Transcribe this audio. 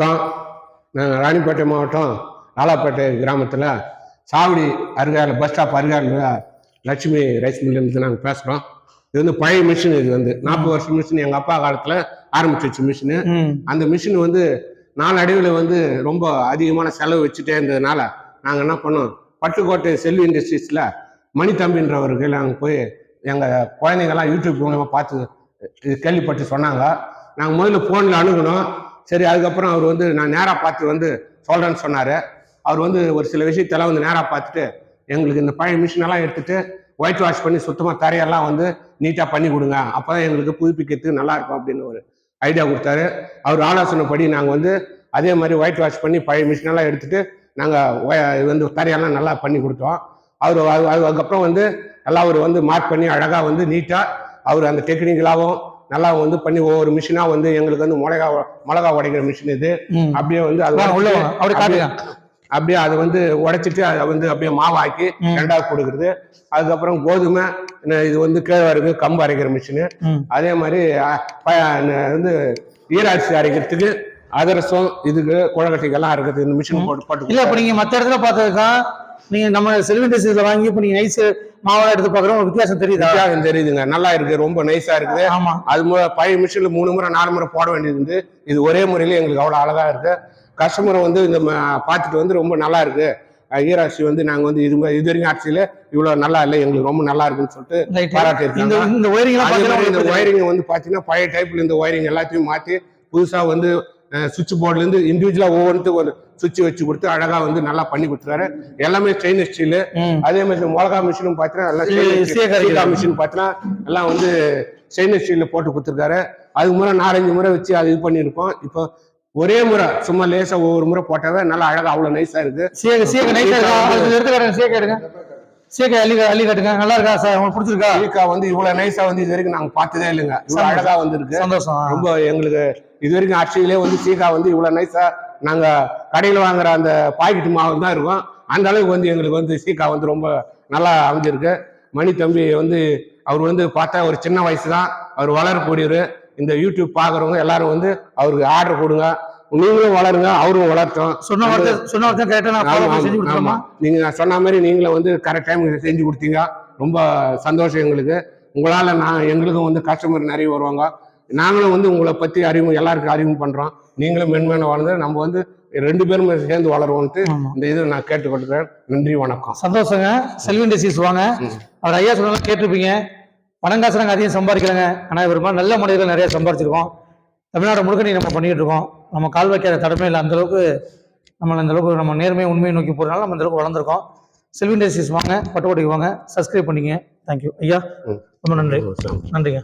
நாங்கள் ராணிப்பேட்டை மாவட்டம் நாலாப்பேட்டை கிராமத்தில் சாவடி அருகால பஸ் ஸ்டாப் அருகால லட்சுமி ரைஸ் மில்லேருந்து நாங்கள் பேசுகிறோம் இது வந்து பழைய மிஷின் இது வந்து. நாற்பது வருஷம் மிஷின் எங்கள் அப்பா காலத்தில் ஆரம்பிச்சு வச்ச மிஷினு அந்த மிஷின் வந்து நாளடைவில் வந்து ரொம்ப அதிகமான செலவு வச்சுட்டே இருந்ததுனால நாங்கள் என்ன பண்ணோம்? பட்டுக்கோட்டை செல்வி இண்டஸ்ட்ரீஸில் மணித்தம்பின்றவர்கள் நாங்கள் போய் எங்கள் குழந்தைங்கள்லாம் யூடியூப் மூலமாக பார்த்து இது கேள்விப்பட்டு சொன்னாங்க. நாங்கள் முதல்ல ஃபோனில் அணுகுனோம். சரி அதுக்கப்புறம் அவர் வந்து நான் நேராக பார்த்து வந்து சொல்கிறேன்னு சொன்னார். அவர் வந்து ஒரு சில விஷயத்தெல்லாம் வந்து நேராக பார்த்துட்டு எங்களுக்கு இந்த பழைய மிஷினெல்லாம் எடுத்துட்டு ஒயிட் வாஷ் பண்ணி சுத்தமாக தரையெல்லாம் வந்து நீட்டாக பண்ணி கொடுங்க. அப்போ தான் எங்களுக்கு புதுப்பிக்கிறதுக்கு நல்லா இருக்கும் அப்படின்னு ஒரு ஐடியா கொடுத்தாரு. அவர் ஆலோசனைப்படி நாங்கள் வந்து அதே மாதிரி ஒயிட் வாஷ் பண்ணி பழைய மிஷினெல்லாம் எடுத்துட்டு நாங்கள் வந்து தரையெல்லாம் நல்லா பண்ணி கொடுத்தோம். அவர் அது- அது- அதுக்கப்புறம் வந்து எல்லாம் அவர் வந்து மார்க் பண்ணி அழகாக வந்து நீட்டாக அவர் அந்த டெக்னிக்கலாகவும் நல்லா வந்து பண்ணி ஒவ்வொரு மிஷினாக வந்து எங்களுக்கு வந்து மிளகா மிளகா உடைக்கிற மிஷின் இது. அப்படியே வந்து அது அப்படியே- அதை வந்து உடைச்சிட்டு அதை வந்து அப்படியே மாவாக்கி ம். ரெண்டாவது கொடுக்குறது அதுக்கப்புறம் கோதுமை இது வந்து கேழ்வரகு கம்பு அரைக்கிற மிஷினு அதே மாதிரி வந்து ஈராட்சி அரைக்கிறதுக்கு அதிரசம் இதுக்கு குழக்கட்டைக்கெல்லாம் அரைக்கிறது இந்த மிஷின் போட்டு போட்டு இல்ல இப்ப நீங்க மத்த இடத்துல பார்த்ததுக்கா நீங்க நம்ம செல்வெண்டசில வாங்கி இப்ப நீங்க நைஸ் மாவெல்லாம் எடுத்து பாக்குறோம் வித்தியாசம் தெரியுதா? வித்தியாசம் தெரியுதுங்க. நல்லா இருக்கு ரொம்ப நைஸா இருக்குது. ஆமா. அது மு- பழைய மிஷின்ல மூணு முறை நாலு முறை போட வேண்டியது இது ஒரே முறையில எங்களுக்கு அவ்வளவு அழகா இருக்கு. கஸ்டமரை வந்து இந்த பார்த்துட்டு வந்து ரொம்ப நல்லா இருக்கு. ஈராட்சி வந்து நாங்க வந்து இது இது வரைக்கும் ஆட்சியில இவ்வளவு நல்லா இல்லை எங்களுக்கு ரொம்ப நல்லா இருக்குன்னு சொல்லிட்டு ரைட் பாராட்டி இந்த இருக்காங்க இந்த ஒயரிங் இந்த ஒயரிங் வந்து பாத்தீங்கன்னா பழைய டைப்ல இந்த ஒயரிங் எல்லாத்தையும் மாத்தி புதுசா வந்து சுவிட்ச் போர்டுல இருந்து இண்டிவிஜுவலா ஒவ்வொன்றுத்துக்கு ஒரு சுவிட்ச் வச்சு கொடுத்து அழகா வந்து நல்லா பண்ணி கொடுத்துறாரு எல்லாமே ஸ்டெயின்லெஸ் ஸ்டீல். அதே மாதிரி மிளகா மிஷினும் பார்த்தீங்கன்னா அரைக்கிறது. மிஷின் பார்த்தீங்கன்னா எல்லாம் வந்து ஸ்டெயின்லெஸ் ஸ்டீல்ல போட்டு கொடுத்துருக்காரு. அதுக்கு முறை நாலஞ்சு முறை வச்சு அது இது பண்ணியிருக்கோம். இப்போ ஒரே முறை சும்மா லேசா ஒவ்வொரு முறை போட்டாவே நல்லா அழகா அவ்வளவு நைஸா இருக்கு. சீக்க அள்ளி அள்ளி காட்டுங்க. நல்லா இருக்கா சார்? உங்களுக்கு பிடிச்சிருக்கா? சீக்கா வந்து இவ்வளவு நைஸா வந்து இது வரைக்கும் நாங்க பார்த்ததே இல்லைங்க. இவ்வளவு அழகா வந்திருக்கு. சந்தோஷம். ரொம்ப எங்களுக்கு இது வரைக்கும் ஆட்சியிலே வந்து சீக்கா வந்து இவ்வளவு நைஸா நாங்க கடையில வாங்குற அந்த பாக்கெட் மாவு தான் இருக்கும். அந்த அளவுக்கு வந்து எங்களுக்கு வந்து சீக்கா வந்து ரொம்ப நல்லா அமைஞ்சிருக்கு. மணி தம்பி வந்து அவர் வந்து பார்த்தா ஒரு சின்ன வயசு தான். அவர் வளரக்கூடியவர். இந்த யூடியூப் பாக்குறவங்க எல்லாரும் வந்து அவருக்கு ஆர்டர் கொடுங்க. நீங்களும் வளருங்க அவரும் வளர்த்தோம். சொன்ன வார்த்தை சொன்ன வார்த்தை செஞ்சு. நீங்க சொன்ன மாதிரி நீங்களும் வந்து கரெக்ட் டைம் செஞ்சு கொடுத்தீங்க. ரொம்ப சந்தோஷம் எங்களுக்கு. உங்களால நான் எங்களுக்கும் வந்து கஸ்டமர் நிறைய வருவாங்க. நாங்களும் வந்து உங்களை பத்தி அறிமுகம் எல்லாருக்கும் அறிமுகம் பண்றோம். நீங்களும் மென்மேன வளர்ந்து நம்ம வந்து ரெண்டு பேரும் சேர்ந்து வளருவோம்ட்டு. இந்த இது நான் கேட்டுக்கொள்கிறேன். நன்றி வணக்கம். சந்தோஷங்க. செல்வன் டிசீஸ் வாங்க. அவர் ஐயா சொன்னாலும் கேட்டிருப்பீங்க. நாங்கள் அதிகம் சம்பாதிக்கலங்க. ஆனால் இவர் நல்ல மனிதர்கள் நிறைய சம்பாதிச்சிருக்கோம் தமிழ்நாடு முழுக்க நீ நம்ம பண்ணிட்டு இருக்கோம் நம்ம கால் வைக்காத தடமே இல்லை. அந்த அளவுக்கு நம்ம அந்த அளவுக்கு நம்ம நேர்மையை உண்மையை நோக்கி போகிறனால நம்ம இந்த அளவுக்கு வளர்ந்துருக்கோம். செல்வன் டிசீஸ் வாங்க பட்டுக்கோட்டைக்கு வாங்க. சப்ஸ்கிரைப் பண்ணிங்க தேங்க்யூ ஐயா. ரொம்ப நன்றி. நன்றிங்க.